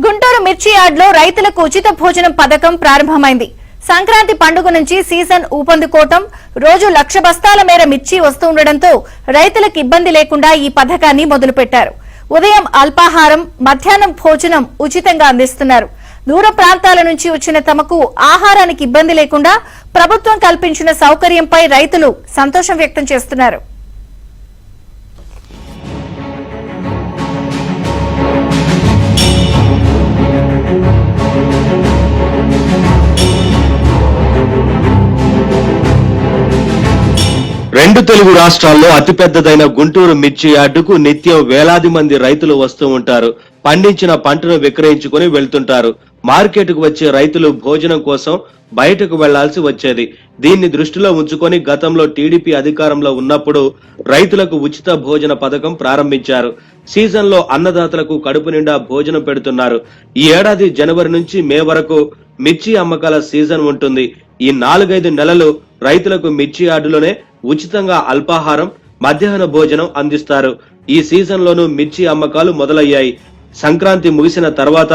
గుంటూరు మిర్చి యార్డ్లో రైతులకు ఉచిత భోజనం పథకం ప్రారంభమైంది. సంక్రాంతి పండుగ నుంచి సీజన్ ఊపందుకోవటం రోజు లక్ష బస్తాల మేర మిర్చి వస్తుండటంతో రైతులకు ఇబ్బంది లేకుండా ఈ పథకాన్ని మొదలుపెట్టారు. ఉదయం అల్పాహారం మధ్యాహ్నం భోజనం ఉచితంగా అందిస్తున్నారు. దూర ప్రాంతాల నుంచి వచ్చిన తమకు ఆహారానికి ఇబ్బంది లేకుండా ప్రభుత్వం కల్పించిన సౌకర్యంపై రైతులు సంతోషం వ్యక్తం చేస్తున్నారు. రెండు తెలుగు రాష్ట్రాల్లో అతిపెద్దదైన గుంటూరు మిర్చి యార్డుకు నిత్యం వేలాది మంది రైతులు వస్తూ ఉంటారు. పండించిన పంటను విక్రయించుకుని వెళ్తుంటారు. మార్కెట్కు వచ్చే రైతులు భోజనం కోసం బయటకు వెళ్ళాల్సి వచ్చేది. దీన్ని దృష్టిలో ఉంచుకొని గతంలో టీడీపీ అధికారంలో ఉన్నప్పుడు రైతులకు ఉచిత భోజన పథకం ప్రారంభించారు. సీజన్లో అన్నదాతలకు కడుపు నిండా భోజనం పెడుతున్నారు. ఈ ఏడాది జనవరి నుంచి మే వరకు మిర్చి అమ్మకాల సీజన్ ఉంటుంది. ఈ నాలుగైదు నెలలు రైతులకు మిర్చి యార్డులోనే ఉచితంగా అల్పాహారం మధ్యాహ్న భోజనం అందిస్తారు. ఈ సీజన్లోనూ మిర్చి అమ్మకాలు మొదలయ్యాయి. సంక్రాంతి ముగిసిన తర్వాత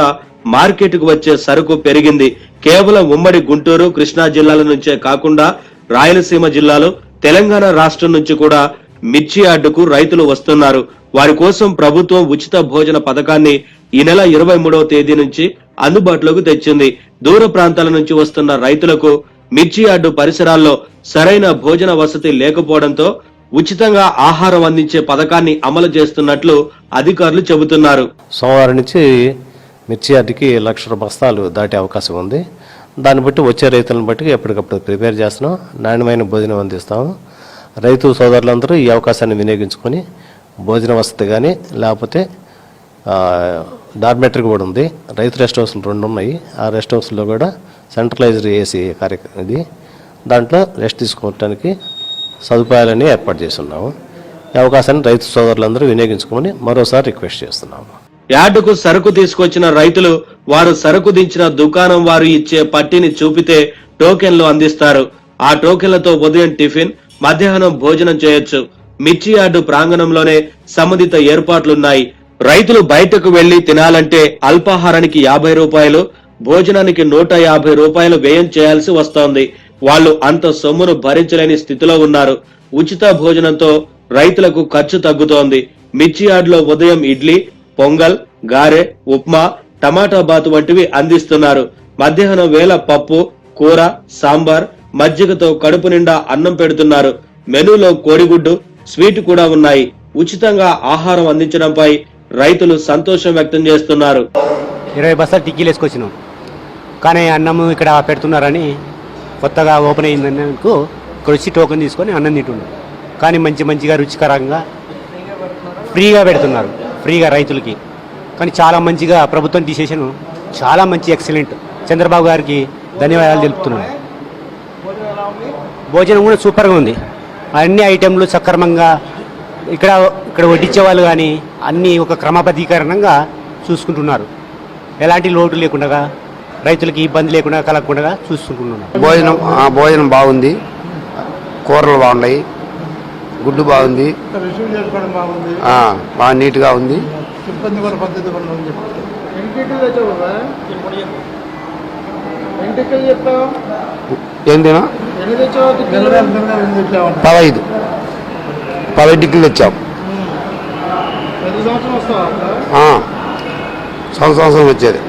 మార్కెట్కు వచ్చే సరుకు పెరిగింది. కేవలం ఉమ్మడి గుంటూరు కృష్ణా జిల్లాల నుంచే కాకుండా రాయలసీమ జిల్లాలో తెలంగాణ రాష్ట్రం నుంచి కూడా మిర్చి అడ్డుకు రైతులు వస్తున్నారు. వారి కోసం ప్రభుత్వం ఉచిత భోజన పథకాన్ని ఈ నెల ఇరవై మూడవ తేదీ నుంచి అందుబాటులోకి తెచ్చింది. దూర ప్రాంతాల నుంచి వస్తున్న రైతులకు మిర్చి యార్డు పరిసరాల్లో సరైన భోజన వసతి లేకపోవడంతో ఉచితంగా ఆహారం అందించే పథకాన్ని అమలు చేస్తున్నట్లు అధికారులు చెబుతున్నారు. సోమవారం నుంచి మిర్చి యార్డుకి లక్ష బస్తాలు దాటే అవకాశం ఉంది. దాన్ని బట్టి వచ్చే రైతులను బట్టి ఎప్పటికప్పుడు ప్రిపేర్ చేస్తున్నాం. నాణ్యమైన భోజనం అందిస్తాము. రైతు సోదరులందరూ ఈ అవకాశాన్ని వినియోగించుకొని భోజన వసతి కానీ లేకపోతే డార్మెటరీ కూడా ఉంది. రైతు రెస్ట్ హౌస్లు రెండు ఉన్నాయి. ఆ రెస్ట్ హౌస్లో కూడా సెంట్రలైజ్డ్ ఏసీ కార్యక్రమం ఇది. దాంట్లో రెస్ట్ తీసుకోవడానికి సదుపాయాలని ఏర్పాటు చేస్తున్నాము. ఈ అవకాశాన్ని రైతు సోదరులందరూ వినియోగించుకోమని మరోసారి రిక్వెస్ట్ చేస్తున్నాము. యార్డుకు సరుకు తీసుకొచ్చిన రైతులు వారు సరుకు దించిన దుకాణం వారు ఇచ్చే పట్టిని చూపితే టోకెన్లు అందిస్తారు. ఆ టోకెన్లతో ఉదయం టిఫిన్ మధ్యాహ్నం భోజనం చేయొచ్చు. మిర్చి యార్డు ప్రాంగణంలోనే సంబంధిత ఏర్పాట్లున్నాయి. రైతులు బయటకు వెళ్ళి తినాలంటే అల్పాహారానికి యాభై రూపాయలు భోజనానికి నూట యాభై రూపాయలు వ్యయం చేయాల్సి వస్తోంది. వాళ్ళు అంత సొమ్మును భరించలేని స్థితిలో ఉన్నారు. ఉచిత భోజనంతో రైతులకు ఖర్చు తగ్గుతోంది. మిర్చి యార్డులో ఉదయం ఇడ్లీ పొంగల్ గారె ఉప్మా టమాటా బాతు వంటివి అందిస్తున్నారు. మధ్యాహ్నం వేళ పప్పు కూర సాంబార్ మజ్జిగతో కడుపు నిండా అన్నం పెడుతున్నారు. మెనూలో కోడిగుడ్డు స్వీట్ కూడా ఉన్నాయి. ఉచితంగా ఆహారం అందించడంపై రైతులు సంతోషం వ్యక్తం చేస్తున్నారు. ఇరవై బస్తాలు టిక్కీలు వేసుకొచ్చినాం. కానీ అన్నం ఇక్కడ పెడుతున్నారని కొత్తగా ఓపెన్ అయిందన్నందుకు ఇక్కడ వచ్చి టోకెన్ తీసుకొని అన్నం తింటున్నాం కానీ మంచి మంచిగా రుచికరంగా ఫ్రీగా పెడుతున్నారు. ఫ్రీగా రైతులకి. కానీ చాలా మంచిగా ప్రభుత్వం డిసిషన్ చాలా మంచి ఎక్సలెంట్ చంద్రబాబు గారికి ధన్యవాదాలు తెలుపుతున్నాను. భోజనం కూడా సూపర్గా ఉంది. అన్ని ఐటెంలు సక్రమంగా ఇక్కడ ఇక్కడ వడ్డించే వాళ్ళు కానీ అన్నీ ఒక క్రమబద్ధీకరణంగా చూసుకుంటున్నారు. ఎలాంటి లోటు లేకుండా రైతులకి ఇబ్బంది లేకుండా కలగకుండా చూసుకుంటున్నారు. భోజనం ఆ, భోజనం బాగుంది. కూరలు బాగున్నాయి. గుడ్డు బాగుంది. బాగా నీట్గా ఉంది. తెచ్చావు? పదహైదు. పదహైదు టిక్కులు తెచ్చాం. ప్రతి సంవత్సరం వచ్చేది.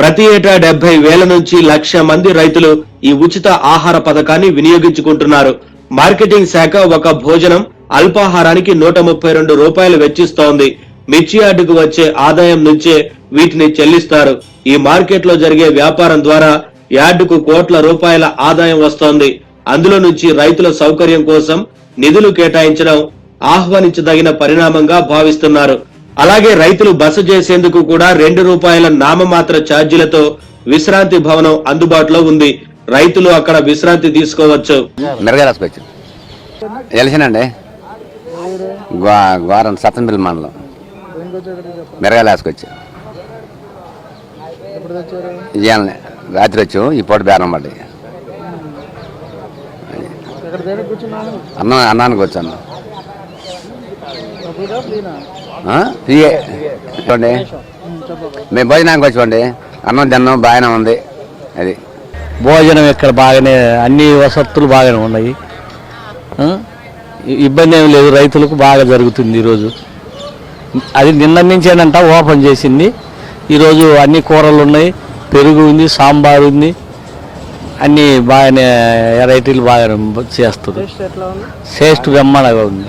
ప్రతి ఏటా డెబ్బై వేల నుంచి లక్ష మంది రైతులు ఈ ఉచిత ఆహార పథకాన్ని వినియోగించుకుంటున్నారు. మార్కెటింగ్ శాఖ ఒక భోజనం అల్పాహారానికి నూట ముప్పై రెండు రూపాయలు వెచ్చిస్తోంది. మిర్చి యార్డుకు వచ్చే ఆదాయం నుంచే వీటిని చెల్లిస్తారు. ఈ మార్కెట్లో జరిగే వ్యాపారం ద్వారా యార్డుకు కోట్ల రూపాయల ఆదాయం వస్తోంది. అందులో నుంచి రైతుల సౌకర్యం కోసం నిధులు కేటాయించడం ఆహ్వానించదగిన పరిణామంగా భావిస్తున్నారు. అలాగే రైతులు బస చేసేందుకు కూడా రెండు రూపాయల నామమాత్ర ఛార్జీలతో విశ్రాంతి భవనం అందుబాటులో ఉంది. రైతులు అక్కడ విశ్రాంతి తీసుకోవచ్చు. తెలిసినండి గోరం సత్తనపల్లి మండలం. ఇవాళ రాత్రి వచ్చు ఈ పూట బేరం పడ్డాయి. అన్నం అన్నానికి వచ్చాను ఫ్రీయే చూడండి. మేము భోజనానికి వచ్చామండి అన్నం తిన్నాం బాగానే ఉంది. అది. భోజనం ఇక్కడ బాగానే అన్ని వసతులు బాగానే ఉన్నాయి. ఇబ్బంది ఏం లేదు రైతులకు బాగా జరుగుతుంది ఈరోజు. అది నిన్న నుంచి ఏంటంట ఓపెన్ చేసింది. ఈరోజు అన్ని కూరలు ఉన్నాయి. పెరుగు ఉంది సాంబార్ ఉంది. అన్నీ బాగానే వెరైటీలు బాగానే చేస్తారు టేస్ట్ ఎట్లా ఉంది.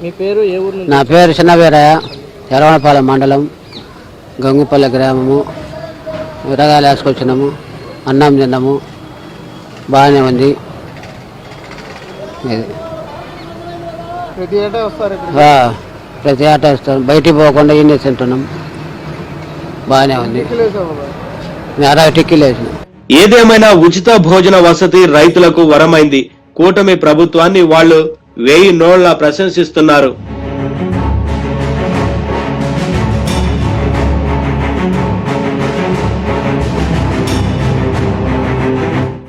మీ పేరు ఏ ఊరు నుంచి నా పేరు చిన్నవీరయ్య ఎరవనపాలెం మండలం గంగుపల్లి గ్రామము విరగాలు వేసుకొచ్చినాము అన్నం తిన్నాము బాగానే ఉంది. ఇది. ప్రతి ఏటా వస్తారు ఇక్కడ ఆ, ప్రతి ఆట వేస్తాం బయటికి పోకుండా ఇన్ని తింటున్నాం. బాగానే ఉంది. అరవై టిక్కీలు వేసినాం ఏదేమైనా ఉచిత భోజన వసతి రైతులకు వరమైంది. కూటమి ప్రభుత్వాన్ని వాళ్ళు వేయి నోళ్ళ ప్రశంసిస్తున్నారు.